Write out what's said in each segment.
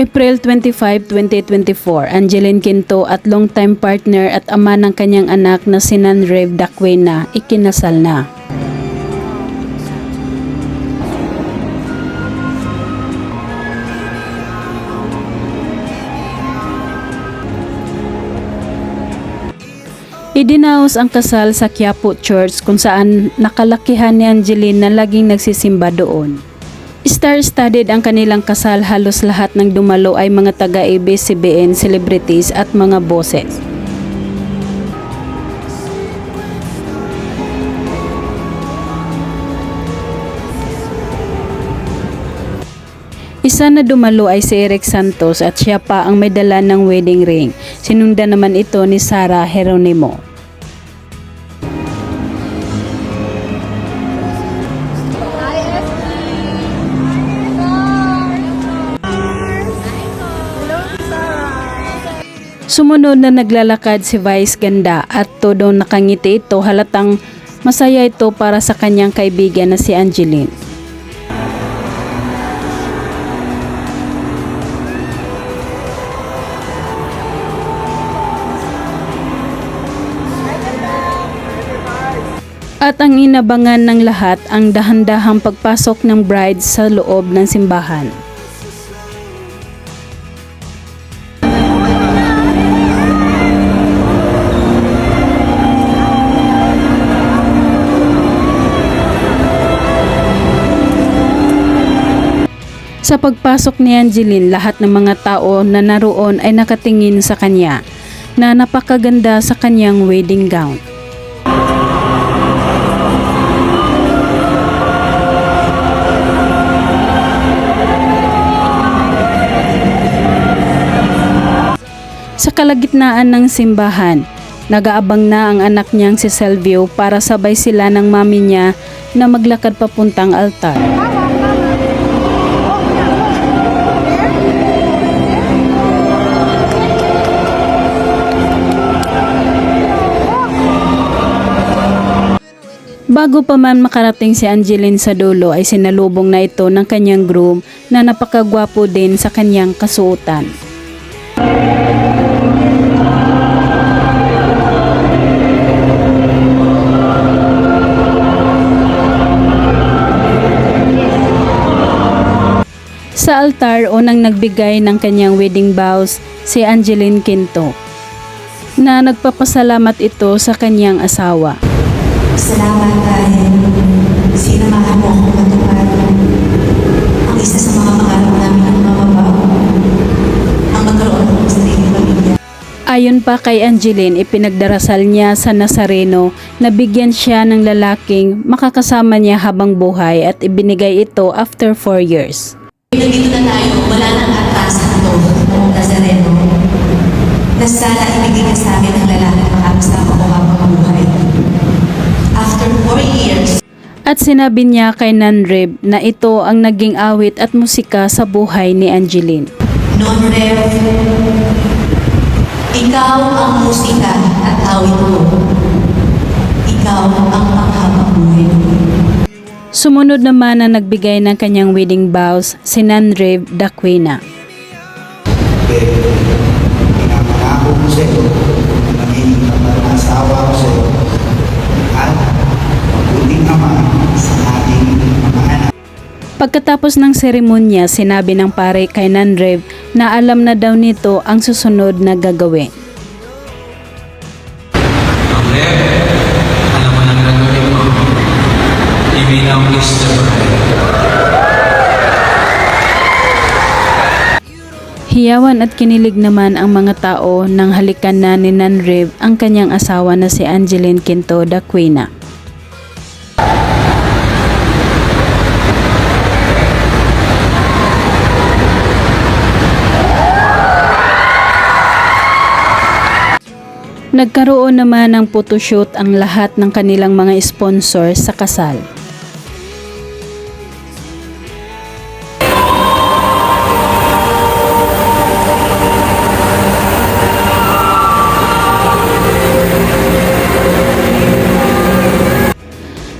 April 25, 2024, Angeline Quinto at longtime partner at ama ng kanyang anak na si Nanrev Dakwena ikinasal na. Idinaos ang kasal sa Quiapo Church kung saan nakalakihan ni Angeline na laging nagsisimba doon. Star-studded ang kanilang kasal halos lahat ng dumalo ay mga taga-ABS-CBN celebrities at mga bosses. Isa na dumalo ay si Eric Santos at siya pa ang may dala ng wedding ring. Sinundan naman ito ni Sarah Geronimo. Sumunod na naglalakad si Vice Ganda at todo nakangiti ito halatang masaya ito para sa kanyang kaibigan na si Angeline. At ang inabangan ng lahat ang dahan-dahang pagpasok ng bride sa loob ng simbahan. Sa pagpasok ni Angeline, lahat ng mga tao na naroon ay nakatingin sa kanya na napakaganda sa kanyang wedding gown. Sa kalagitnaan ng simbahan, nagaabang na ang anak niyang si Selvio para sabay sila ng mami niya na maglakad papuntang altar. Bago pa man makarating si Angeline sa dulo ay sinalubong na ito ng kanyang groom na napakagwapo din sa kanyang kasuotan. Sa altar, unang nagbigay ng kanyang wedding vows si Angeline Quinto na nagpapasalamat ito sa kanyang asawa. Salamat dahil sinamahan mo akong matupad. Ang isa sa mga pangarap namin ang mababaw. Ang magkaroon ng sariling pamilya. Ayon pa kay Angeline, ipinagdarasal niya sa Nazareno na bigyan siya ng lalaking makakasama niya habang buhay at ibinigay ito after 4 years. Nandito na tayo, wala nang atasan to ng Nazareno. Na sana ibigay ka sa akin ng lalaki makakasama ko habang buhay. After four years, At sinabi niya kay Nanreb na ito ang naging awit at musika sa buhay ni Angeline. non-ref, ikaw ang musika at awit ko. Ikaw ang panghabang buhay ko. Sumunod naman na nagbigay ng kanyang wedding vows si Nanreb Dakwena. pinapangako ko sa iyo na magiging kapal na asawa ko sa iyo at Pagkatapos ng seremonya, sinabi ng pare kay Nanreb na alam na daw nito ang susunod na gagawin. Hiyawan at kinilig naman ang mga tao nang halikan na ni Nanreb ang kanyang asawa na si Angeline Quinto Daquina. Nagkaroon naman ng photoshoot ang lahat ng kanilang mga sponsor sa kasal.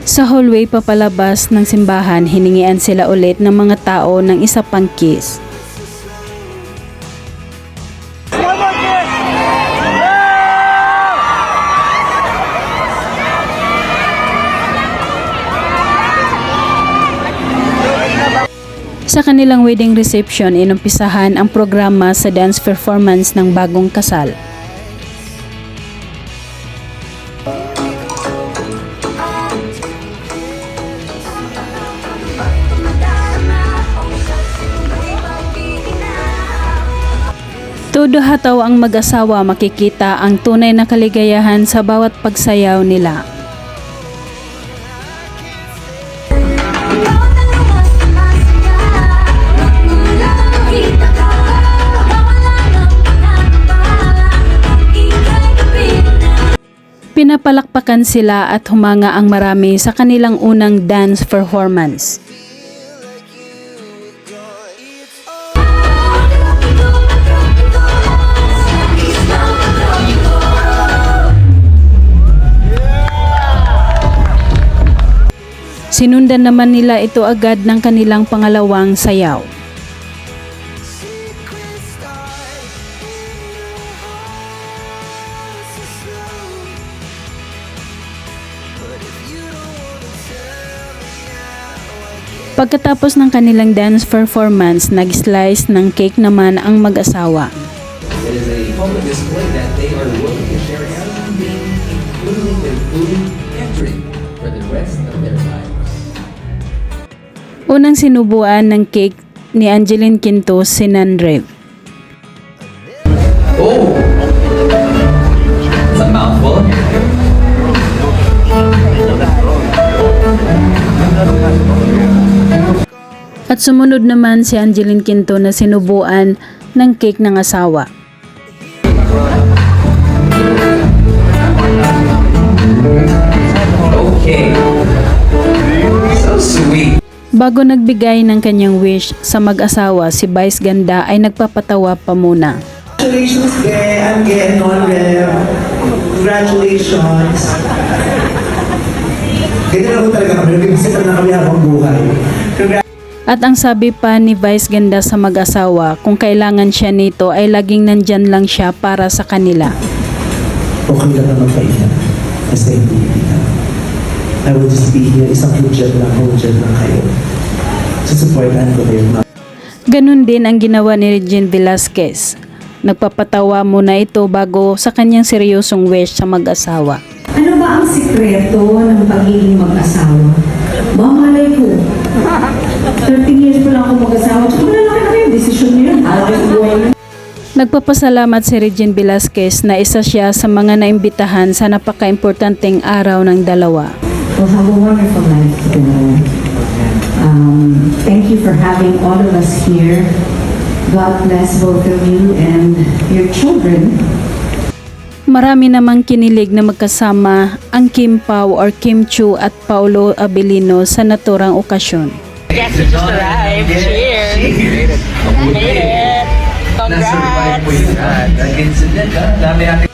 Sa hallway papalabas ng simbahan, hiningian sila ulit ng mga tao ng isa pang kiss. Sa kanilang wedding reception, inumpisahan ang programa sa dance performance ng bagong kasal. Todo hataw ang mag-asawa makikita ang tunay na kaligayahan sa bawat pagsayaw nila. Pinapalakpakan sila at humanga ang marami sa kanilang unang dance performance. Sinundan naman nila ito agad ng kanilang pangalawang sayaw. Pagkatapos ng kanilang dance performance, nag-slice ng cake naman ang mag-asawa. It is a public display that they are willing to share everything, including their food and drink, for the rest of their lives. Unang sinubuan ng cake ni Angeline Quinto si Nanrev. Oh! At sumunod naman si Angeline Quinto na sinubuan ng cake ng asawa. Okay. So sweet. Bago nagbigay ng kanyang wish sa mag-asawa, si Vice Ganda ay nagpapatawa pa muna. Congratulations, Gay. I'm Nonrev. Congratulations. Ganyan ako talaga kami. Nag-iisipan na kami habang buhay. Congratulations. At ang sabi pa ni Vice Ganda sa mag-asawa, kung kailangan siya nito ay laging nandyan lang siya para sa kanila. Okay lang na magpahinga. Basta hindi hindi I will just be here. Isang hudyat lang, hudyat lang kayo. Susupportan ko kayo. Ganon din ang ginawa ni Regine Velasquez. Nagpapatawa muna ito bago sa kanyang seryosong wish sa mag-asawa. Ano ba ang sikreto ng pagiging mag-asawa? Ba, malay ko. 13 years pa lang ako mag-asawa. Tsaka malalaki na kayo. Desisyon niyo yun. Nagpapasalamat si Regine Velasquez na isa siya sa mga naimbitahan sa napaka-importanteng araw ng dalawa. Well, have a wonderful life together. Um, thank you for having all of us here. God bless both of you and your children. Marami namang kinilig na magkasama ang Kim Pao or Kim Chu at Paulo Abilino sa naturang okasyon. Yes, we just arrived. Cheers. Made it. Congrats. Dami natin